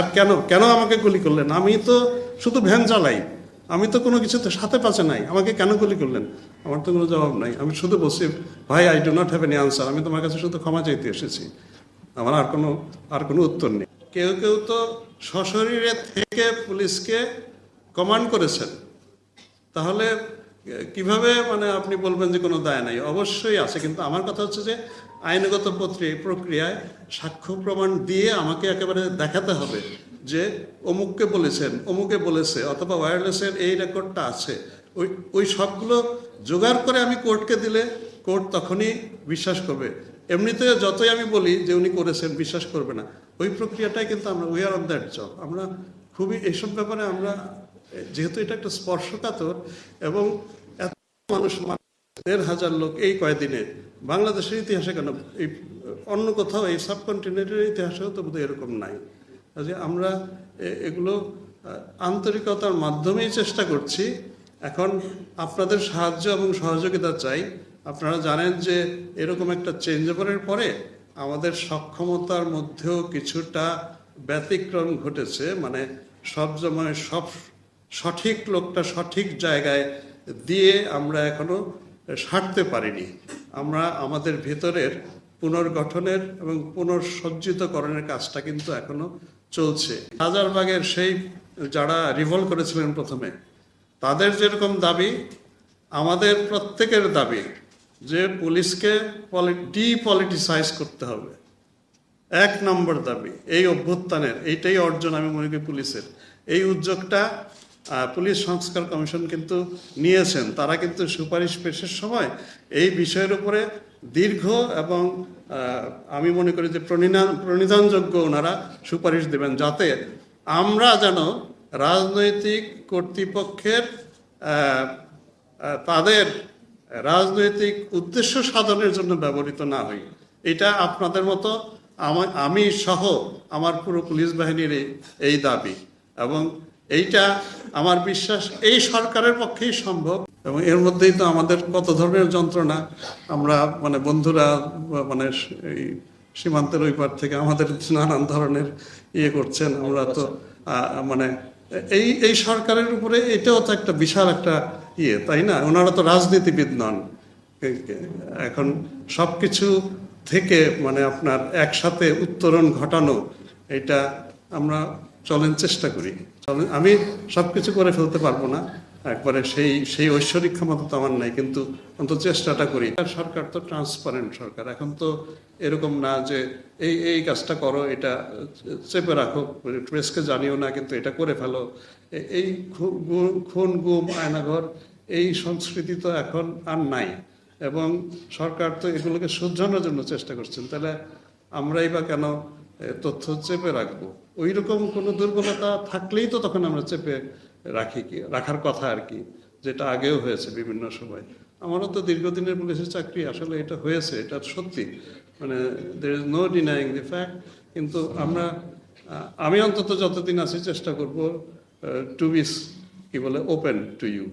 Sir কেন? কেন আমাকে গুলি করলেন? আমি তো শুধু ভ্যান চালাই। আমি তো কোনো কিছুতে সাথে পাশে নাই। আমাকে কেন গুলি করলেন? আমার তো কোনো জবাব নাই। আমি শুধু বলছি, ভাই I do not have any answer আমি তোমার কাছে শুধু ক্ষমা চাইতে এসেছি। আমার আর কোনো আর কোনো উত্তর নেই। কেউ কেউ তো সশরীরে থেকে পুলিশকে কমান্ড করেছেন। তাহলে কীভাবে মানে আপনি বলবেন যে কোনো দায় নাই? অবশ্যই আছে, কিন্তু আমার কথা হচ্ছে যে আইনগত পত্রে- প্রক্রিয়ায় সাক্ষ্য প্রমাণ দিয়ে আমাকে একেবারে দেখাতে হবে যে অমুককে বলেছেন, অমুকে বলেছে, অথবা ওয়্যারলেসের এই রেকর্ডটা আছে। ওই ওই সবগুলো জোগাড় করে আমি কোর্টকে দিলে কোর্ট তখনই বিশ্বাস করবে। এমনিতে যতই আমি বলি যে উনি করেছেন, বিশ্বাস করবে না। ওই প্রক্রিয়াটাই কিন্তু আমরা we are on that job আমরা খুবই এইসব ব্যাপারে আমরা যেহেতু এটা একটা স্পর্শকাতর এবং এত মানুষ দেড় হাজার লোক এই কয়দিনে। বাংলাদেশের ইতিহাসে কেন এই, অন্য কোথাও এই সাবকন্টিনেন্টের ইতিহাসেও তো বোধহয় এরকম নাই। কাজে আমরা এগুলো আন্তরিকতার মাধ্যমেই চেষ্টা করছি। এখন আপনাদের সাহায্য এবং সহযোগিতা চাই। আপনারা জানেন যে এরকম একটা চেঞ্জ ওভারের পরে আমাদের সক্ষমতার মধ্যেও কিছুটা ব্যতিক্রম ঘটেছে। মানে সব সময় সব সঠিক লোকটা সঠিক জায়গায় দিয়ে আমরা এখনও সারতে পারিনি। আমরা আমাদের ভেতরের পুনর্গঠনের এবং পুনঃসজ্জিতকরণের কাজটা কিন্তু এখনও চলছে। হাজারবাগের সেই যারা রিভল্ট করেছিলেন প্রথমে, তাদের যেরকম দাবি, আমাদের প্রত্যেকের দাবি যে পুলিশকে ডিপলিটিসাইজ করতে হবে। এক নম্বর দাবি, এই অভ্যুত্থানের, এইটাই অর্জন আমি মনে করি পুলিশের। এই উদ্যোগটা পুলিশ সংস্কার কমিশন কিন্তু নিয়েছেন। তারা কিন্তু সুপারিশ পেশের সময় এই বিষয়ের উপরে দীর্ঘ এবং আমি মনে করি যে প্রণিধান প্রণিধানযোগ্য ওনারা সুপারিশ দেবেন যাতে আমরা যেন রাজনৈতিক কর্তৃপক্ষের তাদের রাজনৈতিক উদ্দেশ্য সাধনের জন্য ব্যবহৃত না হই এটা আপনাদের মতো আমি সহ আমার পুরো পুলিশ বাহিনীর এই দাবি। এবং এইটা আমার বিশ্বাস, এই সরকারের পক্ষেই সম্ভব। এবং এর মধ্যেই তো আমাদের কত ধরনের যন্ত্রণা। আমরা মানে বন্ধুরা মানে এই সীমান্তের ওই পার থেকে আমাদের নানান ধরনের ইয়ে করছেন। আমরা তো মানে এই এই সরকারের উপরে এটাও তো একটা বিশাল একটা ইয়ে তাই না? ওনারা তো রাজনীতিবিদ নন। এখন সব কিছু থেকে মানে আপনার একসাথে উত্তরণ ঘটানো, এটা আমরা চলেন চেষ্টা করি। চলেন, আমি সবকিছু করে ফেলতে পারব না। একবারে সেই সেই ঐশ্বরিক ক্ষমতা তো আমার নাই, কিন্তু অন্তত চেষ্টাটা করি। আর সরকার তো ট্রান্সপারেন্ট সরকার, এখন তো এরকম না যে এই এই কাজটা করো, এটা চেপে রাখো প্রেসকে জানিও না, কিন্তু এটা করে ফেলো। এই খুন, গুম, আয়নাঘর, এই সংস্কৃতি তো এখন আর নাই। এবং সরকার তো এগুলোকে শুধরানোর জন্য চেষ্টা করছেন। তাহলে আমরাই বা কেন তথ্য চেপে রাখব। ওই রকম কোনো দুর্বলতা থাকলেই তো তখন আমরা চেপে রাখি কি, রাখার কথা আর কি, যেটা আগেও হয়েছে বিভিন্ন সময়। আমারও তো দীর্ঘদিনের পুলিশের চাকরি, আসলে এটা হয়েছে, এটা সত্যি। মানে there is no denying the fact কিন্তু আমরা আমি অন্তত যতদিন আছি চেষ্টা করব টু বিস কি বলে ওপেন টু ইউ